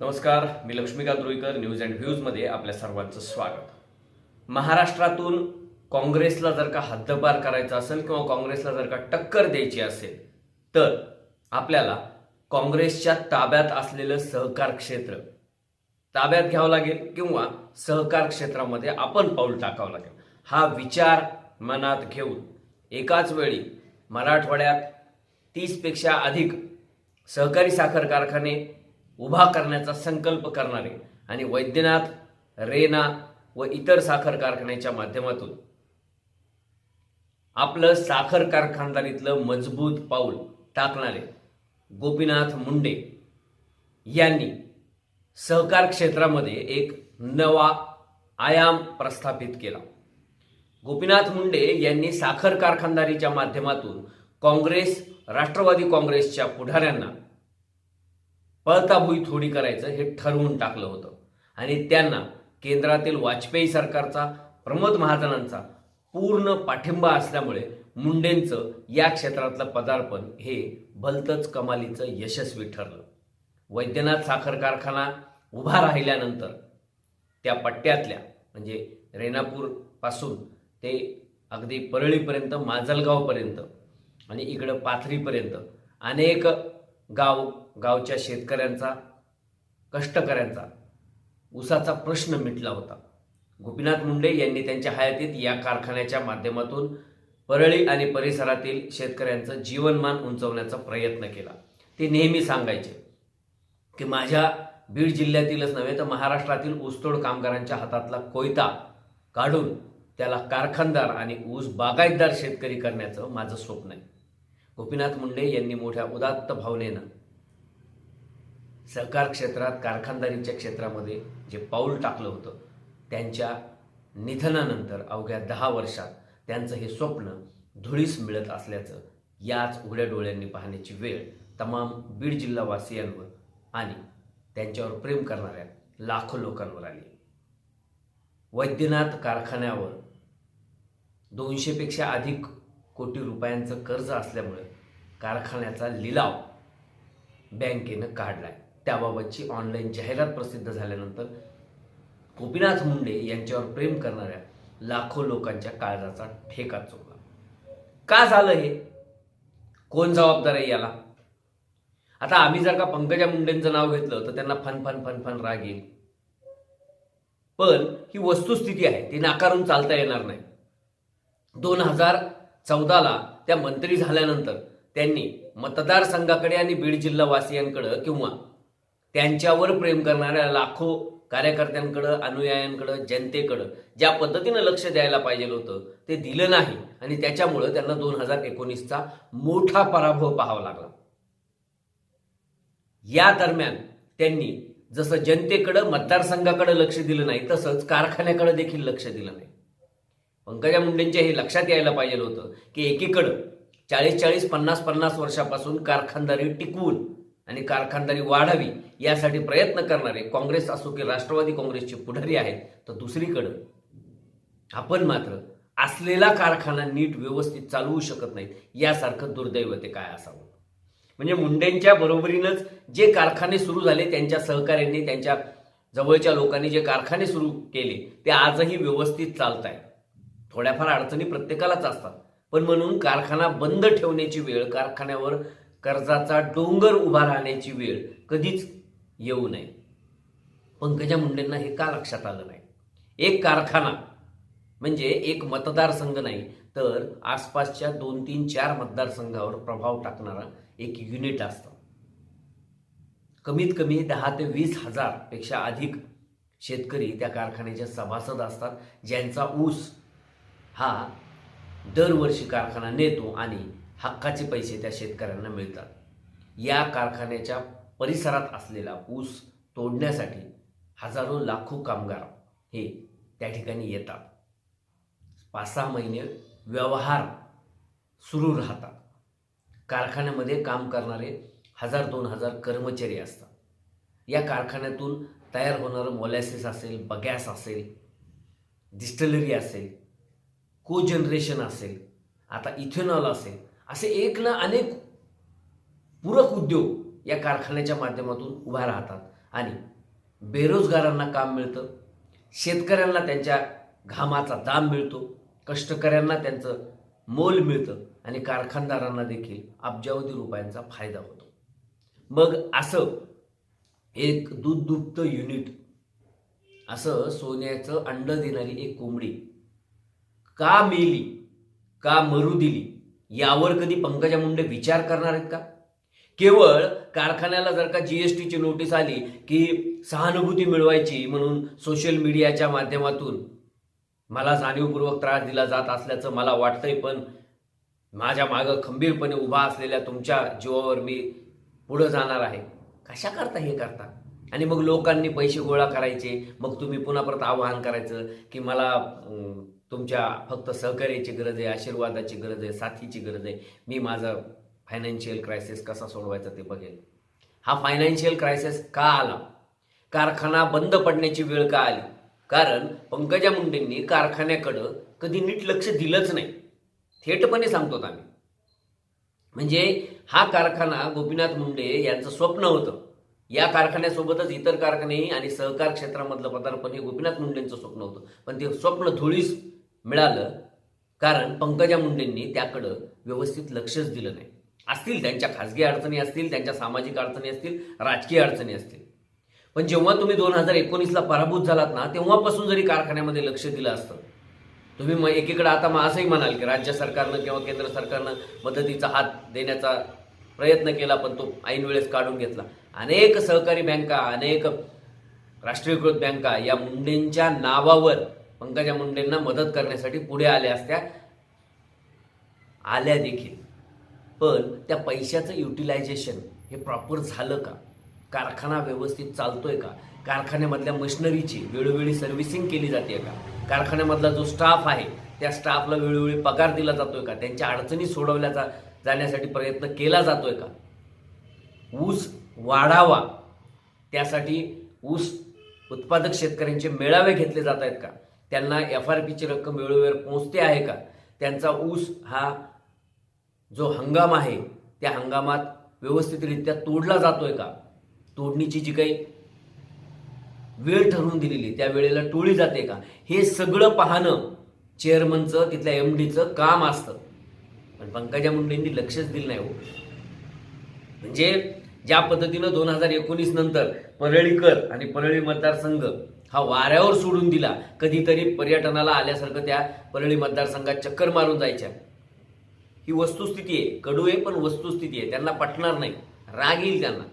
नमस्कार मी Laxmikant Ruikar news and व्ह्यूजमध्ये आपल्या सर्वांचं स्वागत. महाराष्ट्रातून काँग्रेसला जर का हद्दपार करायचा असेल किंवा काँग्रेसला जर का टक्कर द्यायची असेल तर आपल्याला काँग्रेसच्या ताब्यात असलेलं सहकार क्षेत्र ताब्यात घ्यावं लागेल किंवा सहकार क्षेत्रामध्ये आपण पाऊल टाकावं लागेल. हा विचार मनात घेऊन एकाच वेळी मराठवाड्यात तीसपेक्षा अधिक सहकारी साखर कारखाने उभा करण्याचा संकल्प करणारे आणि वैद्यनाथ रेना व इतर साखर कारखान्याच्या माध्यमातून आपलं साखर कारखानदारीतलं मजबूत पाऊल टाकणारे गोपीनाथ मुंडे यांनी सहकार क्षेत्रामध्ये एक नवा आयाम प्रस्थापित केला. गोपीनाथ मुंडे यांनी साखर कारखानदारीच्या माध्यमातून काँग्रेस राष्ट्रवादी काँग्रेसच्या पुढाऱ्यांना पळताभुई थोडी करायचं हे ठरवून टाकलं होतं. आणि त्यांना केंद्रातील वाजपेयी सरकारचा प्रमोद महाजनांचा पूर्ण पाठिंबा असल्यामुळे मुंडेंचं या क्षेत्रातलं पदार्पण हे भलतंच कमालीचं यशस्वी ठरलं. वैद्यनाथ साखर कारखाना उभा राहिल्यानंतर त्या पट्ट्यातल्या म्हणजे रेणापूरपासून ते अगदी परळीपर्यंत माजलगावपर्यंत आणि इकडं पाथरीपर्यंत अनेक गाव गावच्या शेतकऱ्यांचा कष्टकऱ्यांचा ऊसाचा प्रश्न मिटला होता. गोपीनाथ मुंडे यांनी त्यांच्या हयातीत या कारखान्याच्या माध्यमातून परळी आणि परिसरातील शेतकऱ्यांचं जीवनमान उंचवण्याचा प्रयत्न केला. ते नेहमी सांगायचे की माझ्या बीड जिल्ह्यातीलच नव्हे तर महाराष्ट्रातील ऊसतोड कामगारांच्या हातातला कोयता काढून त्याला कारखानदार आणि ऊस बागायतदार शेतकरी करण्याचं माझं स्वप्न आहे. गोपीनाथ मुंडे यांनी मोठ्या उदात्त भावनेनं सहकार क्षेत्रात कारखानदारीच्या क्षेत्रामध्ये जे पाऊल टाकलं होतं त्यांच्या निधनानंतर अवघ्या दहा वर्षात त्यांचं हे स्वप्न धुळीस मिळत असल्याचं याच उघड्या डोळ्यांनी पाहण्याची वेळ तमाम बीड जिल्हावासियांवर आणि त्यांच्यावर प्रेम करणाऱ्या लाखो लोकांवर आली. वैद्यनाथ कारखान्यावर दोनशेपेक्षा अधिक कोटी रुपयांचं कर्ज असल्यामुळे कारखान्याचा लिलाव बँकेनं काढला आहे त्याबाबतची ऑनलाईन जाहिरात प्रसिद्ध झाल्यानंतर गोपीनाथ मुंडे यांच्यावर प्रेम करणाऱ्या लाखो लोकांच्या काळजाचा ठेका चुकला का झालं हे? कोण जबाबदार आहे याला? आता आम्ही जर का पंकजा मुंडेंचं नाव घेतलं तर त्यांना फन फन फन फन राग येईल. पण ही वस्तुस्थिती आहे ती नाकारून चालता येणार नाही. दोन हजार चौदाला त्या मंत्री झाल्यानंतर त्यांनी मतदारसंघाकडे आणि बीड जिल्हावासियांकडं किंवा त्यांच्यावर प्रेम करणाऱ्या लाखो कार्यकर्त्यांकडं अनुयायांकडं जनतेकडं ज्या पद्धतीनं लक्ष द्यायला पाहिजे होतं ते दिलं नाही. आणि त्याच्यामुळं त्यांना दोन हजार एकोणीसचा मोठा पराभव पाहावा लागला. या दरम्यान त्यांनी जसं जनतेकडं मतदारसंघाकडे लक्ष दिलं नाही तसंच कारखान्याकडे देखील लक्ष दिलं नाही. पंकजा मुंडेंच्या हे लक्षात यायला पाहिजे होतं की एकीकडं चाळीस चाळीस पन्नास पन्नास वर्षापासून कारखानदारी टिकवून आणि कारखानदारी वाढावी यासाठी प्रयत्न करणारे काँग्रेस असो की राष्ट्रवादी काँग्रेसचे पुढारी आहेत तर दुसरीकडं आपण मात्र असलेला कारखाना नीट व्यवस्थित चालवू शकत नाहीत यासारखं दुर्दैव ते काय असावं? म्हणजे मुंडेंच्या बरोबरीनंच जे कारखाने सुरू झाले त्यांच्या सहकाऱ्यांनी त्यांच्या जवळच्या लोकांनी जे कारखाने सुरू केले ते आजही व्यवस्थित चालत आहेत थोड्याफार अडचणी प्रत्येकालाच असतात. पण म्हणून कारखाना बंद ठेवण्याची वेळ कारखान्यावर कर्जाचा डोंगर उभा राहण्याची वेळ कधीच येऊ नये. पंकजा मुंडेंना हे का लक्षात आलं नाही? एक कारखाना म्हणजे एक मतदारसंघ नाही तर आसपासच्या दोन तीन चार मतदारसंघावर प्रभाव टाकणारा एक युनिट असतं. कमीत कमी दहा ते वीस हजारपेक्षा अधिक शेतकरी त्या कारखान्याचे सभासद असतात ज्यांचा ऊस हा दरवर्षी कारखाना नेतो आणि हक्काचे पैसे त्या शेतकऱ्यांना मिळतात. या कारखान्याच्या परिसरात असलेला ऊस तोडण्यासाठी हजारो लाखो कामगार हे त्या ठिकाणी येतात. पाच सहा महिने व्यवहार सुरू राहतात. कारखान्यामध्ये काम करणारे हजार दोन हजार कर्मचारी असतात. या कारखान्यातून तयार होणारं मोलॅसिस असेल बगॅस असेल डिस्टलरी असेल को जनरेशन असेल आता इथेनॉल असेल असे एक ना अनेक पूरक उद्योग या कारखान्याच्या माध्यमातून उभा राहतात. आणि बेरोजगारांना काम मिळतं. शेतकऱ्यांना त्यांच्या घामाचा दाम मिळतो. कष्टकऱ्यांना त्यांचं मोल मिळतं. आणि कारखानदारांना देखील अब्जावधी रुपयांचा फायदा होतो. मग असं एक दूध दुभतं युनिट असं सोन्याचं अंड देणारी एक कोंबडी का मेली का मरू दिली यावर कधी पंकजा मुंडे विचार करणार आहेत का? केवळ कारखान्याला जर का जीएसटीची नोटीस आली की सहानुभूती मिळवायची म्हणून सोशल मीडियाच्या माध्यमातून मला जाणीवपूर्वक त्रास दिला जात असल्याचं मला वाटतंय पण माझ्या मागं खंबीरपणे उभा असलेल्या तुमच्या जीवावर मी पुढं जाणार आहे. कशा करता हे करता? आणि मग लोकांनी पैसे गोळा करायचे मग तुम्ही पुन्हा परत आवाहन करायचं की मला तुमच्या फक्त सहकार्याची गरज आहे आशीर्वादाची गरज आहे साथीची गरज आहे. मी माझं फायनान्शियल क्रायसिस कसा सोडवायचा ते बघेल. हा फायनान्शियल क्रायसिस का आला? कारखाना बंद पडण्याची वेळ का आली? कारण पंकजा मुंडेंनी कारखान्याकडं कधी नीट लक्ष दिलंच नाही. थेटपणे सांगतो आम्ही. म्हणजे हा कारखाना गोपीनाथ मुंडे यांचं स्वप्न होतं. या कारखान्यासोबतच इतर कारखाने आणि सहकार क्षेत्रामधलं पदार्पण हे गोपीनाथ मुंडेंचं स्वप्न होतं. पण ते स्वप्न धुळीस मिळालं कारण पंकजा मुंडेंनी त्याकडं व्यवस्थित लक्षच दिलं नाही. असतील त्यांच्या खाजगी अडचणी असतील त्यांच्या सामाजिक अडचणी असतील राजकीय अडचणी असतील. पण जेव्हा तुम्ही दोन हजार एकोणीसला पराभूत झालात ना तेव्हापासून जरी कारखान्यामध्ये लक्ष दिलं असतं तुम्ही मग एकीकडे आता मग असंही म्हणाल की राज्य सरकारनं किंवा केंद्र सरकारनं मदतीचा हात देण्याचा प्रयत्न केला पण तो ऐन वेळेस काढून घेतला. अनेक सहकारी बँका अनेक राष्ट्रीयकृत बँका या मुंडेंच्या नावावर पंकजा मुंडेंना मदत करण्यासाठी पुढे आल्या असत्या. आल्या देखील. पण त्या पैशाचं युटिलायझेशन हे प्रॉपर झालं का? कारखाना व्यवस्थित चालतोय का? कारखान्यामधल्या मशिनरीची वेळोवेळी सर्व्हिसिंग केली जाते का? कारखान्यामधला जो स्टाफ आहे त्या स्टाफला वेळोवेळी पगार दिला जातोय का? त्यांच्या अडचणी सोडवल्या जा जाण्यासाठी प्रयत्न केला जातोय का? ऊस वाढावा. त्यासाठी ऊस उत्पादक शेतकऱ्यांचे मेळावे घेतले जात आहेत का? त्यांना एफ आर पीची रक्कम वेळोवेळ पोहोचते आहे का? त्यांचा ऊस हा जो हंगाम आहे त्या हंगामात व्यवस्थितरित्या तोडला जातोय का? तोडणीची जी काही वेळ ठरवून दिलेली त्या वेळेला टोळी जाते का? हे सगळं पाहणं चेअरमनचं तिथल्या एम डीचं काम असतं. पण पंकजा मुंडेंनी लक्षच दिलं नाही हो. म्हणजे ज्या पद्धतीनं दोन हजार एकोणीस नंतर परळीकर आणि परळी मतदारसंघ हा वाऱ्यावर सोडून दिला. कधीतरी पर्यटनाला आल्यासारखं त्या परळी मतदारसंघात चक्कर मारून जायच्या. ही वस्तुस्थिती आहे. कडू आहे पण वस्तुस्थिती आहे. त्यांना पटणार नाही. राग येईल त्यांना.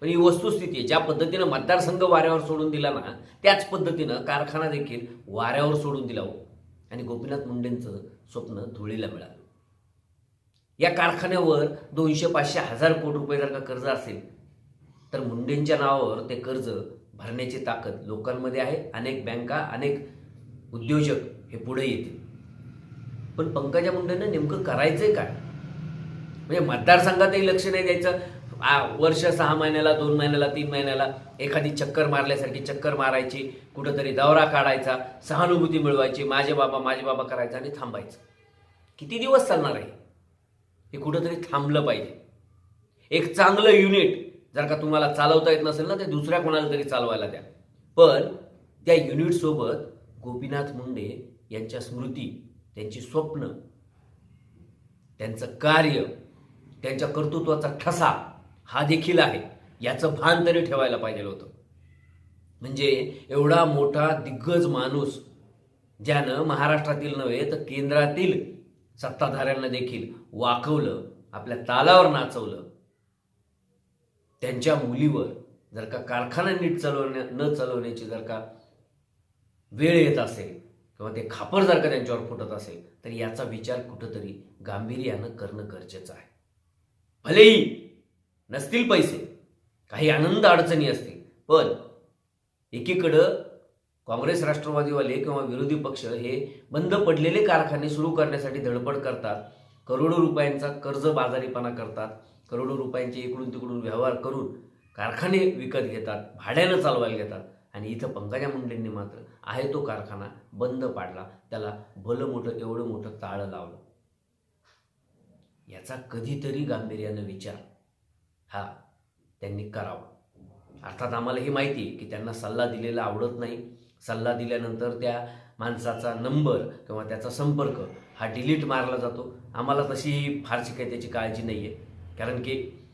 पण ही वस्तुस्थिती आहे. ज्या पद्धतीनं मतदारसंघ वाऱ्यावर सोडून दिला ना त्याच पद्धतीनं कारखाना देखील वाऱ्यावर सोडून दिला हो. आणि गोपीनाथ मुंडेंचं स्वप्न धुळीला मिळालं. या कारखान्यावर दोनशे पाचशे हजार कोटी रुपये जर का कर्ज असेल तर मुंडेंच्या नावावर ते कर्ज भरण्याची ताकद लोकांमध्ये आहे. अनेक बँका अनेक उद्योजक हे पुढे येतील. पण पंकजा मुंडेंना नेमकं करायचंय काय? म्हणजे मतदारसंघातही लक्ष नाही द्यायचं. आ, वर्ष सहा महिन्याला दोन महिन्याला तीन महिन्याला एखादी चक्कर मारल्यासारखी चक्कर मारायची कुठंतरी दौरा काढायचा सहानुभूती मिळवायची माझे बाबा माझे बाबा करायचं आणि थांबायचं. किती दिवस चालणार आहे? हे कुठंतरी थांबलं पाहिजे. एक चांगलं युनिट जर का तुम्हाला चालवता येत नसेल ना ते दुसऱ्या कोणाला तरी चालवायला द्या. पण त्या युनिटसोबत गोपीनाथ मुंडे यांच्या स्मृती त्यांची स्वप्न त्यांचं कार्य त्यांच्या कर्तृत्वाचा ठसा हा देखील आहे. याचं भान तरी ठेवायला पाहिजे होतं. म्हणजे एवढा मोठा दिग्गज माणूस ज्यानं महाराष्ट्रातील नव्हे तर केंद्रातील सत्ताधाऱ्यांना देखील वाकवलं आपल्या तालावर नाचवलं त्यांच्या मुलीवर जर का कारखाना नीट चालवण्या न चालवण्याची जर का वेळ येत असेल किंवा ते खापर जर का त्यांच्यावर फुटत असेल तर याचा विचार कुठंतरी गांभीर्यानं करणं गरजेचं आहे. भलेही नसतील पैसे काही आनंद अडचणी असतील पण एकीकडं काँग्रेस राष्ट्रवादीवाले किंवा विरोधी पक्ष हे बंद पडलेले कारखाने सुरू करण्यासाठी धडपड करतात करोडो रुपयांचा कर्ज बाजारीपणा करतात करोडो रुपयांचे इकडून तिकडून व्यवहार करून कारखाने विकत घेतात भाड्यानं चालवायला घेतात. आणि इथं पंकजा मुंडेंनी मात्र आहे तो कारखाना बंद पाडला. त्याला भलं मोठं एवढं मोठं ताळं लावलं. याचा कधीतरी गांभीर्यानं विचार हा त्यांनी करावा. अर्थात आम्हाला ही माहिती आहे की त्यांना सल्ला दिलेला आवडत नाही. सल्ला दिल्यानंतर त्या माणसाचा नंबर किंवा त्याचा संपर्क हा डिलीट मारला जातो. आम्हाला तशी फारशी काही त्याची काळजी नाही आहे कारण की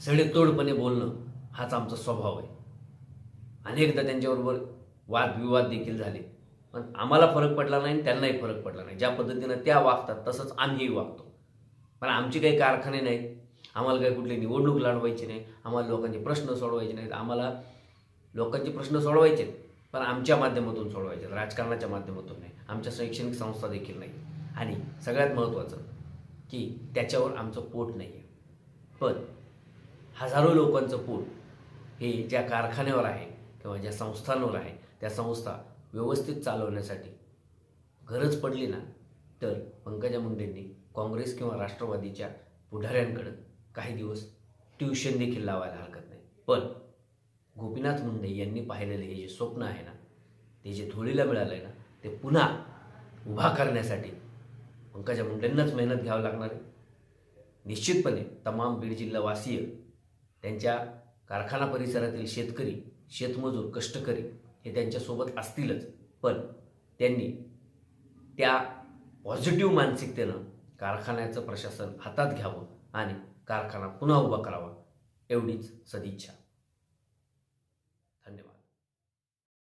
सडेतोडपणे बोलणं हाच आमचा स्वभाव आहे. अनेकदा त्यांच्याबरोबर वादविवाद देखील झाले. पण आम्हाला फरक पडला नाही आणि त्यांनाही फरक पडला नाही. ज्या पद्धतीनं त्या वागतात तसंच आम्हीही वागतो. पण आमचे काही कारखाने नाहीत. आम्हाला काही कुठली निवडणूक लढवायची नाही. आम्हाला लोकांचे प्रश्न सोडवायचे नाहीत. आम्हाला लोकांचे प्रश्न सोडवायचे आहेत, पण आमच्या माध्यमातून सोडवायचे आहेत, राजकारणाच्या माध्यमातून नाही. आमच्या शैक्षणिक संस्था देखील नाही. आणि सगळ्यात महत्त्वाचं की त्याच्यावर आमचं पोट नाही आहे पण हजारो लोकांचं पोट हे ज्या कारखान्यावर आहे किंवा ज्या संस्थांवर आहे त्या संस्था व्यवस्थित चालवण्यासाठी गरज पडली ना तर पंकजा मुंडेंनी काँग्रेस किंवा राष्ट्रवादीच्या पुढाऱ्यांकडं काही दिवस ट्युशन देखील लावायला हरकत नाही. पण गोपीनाथ मुंडे यांनी पाहिलेलं हे जे स्वप्न आहे ना ते जे धुळीला मिळालं आहे ना ते पुन्हा उभा करण्यासाठी पंकजा मुंडेंनाच मेहनत घ्यावं लागणार आहे. निश्चितपणे तमाम बीड जिल्हावासीय त्यांच्या कारखाना परिसरातील शेतकरी शेतमजूर कष्टकरी हे त्यांच्यासोबत असतीलच. पण त्यांनी त्या पॉझिटिव्ह मानसिकतेनं कारखान्याचं प्रशासन हातात घ्यावं आणि कारखाना पुन्हा उभा करावा एवढीच सदिच्छा.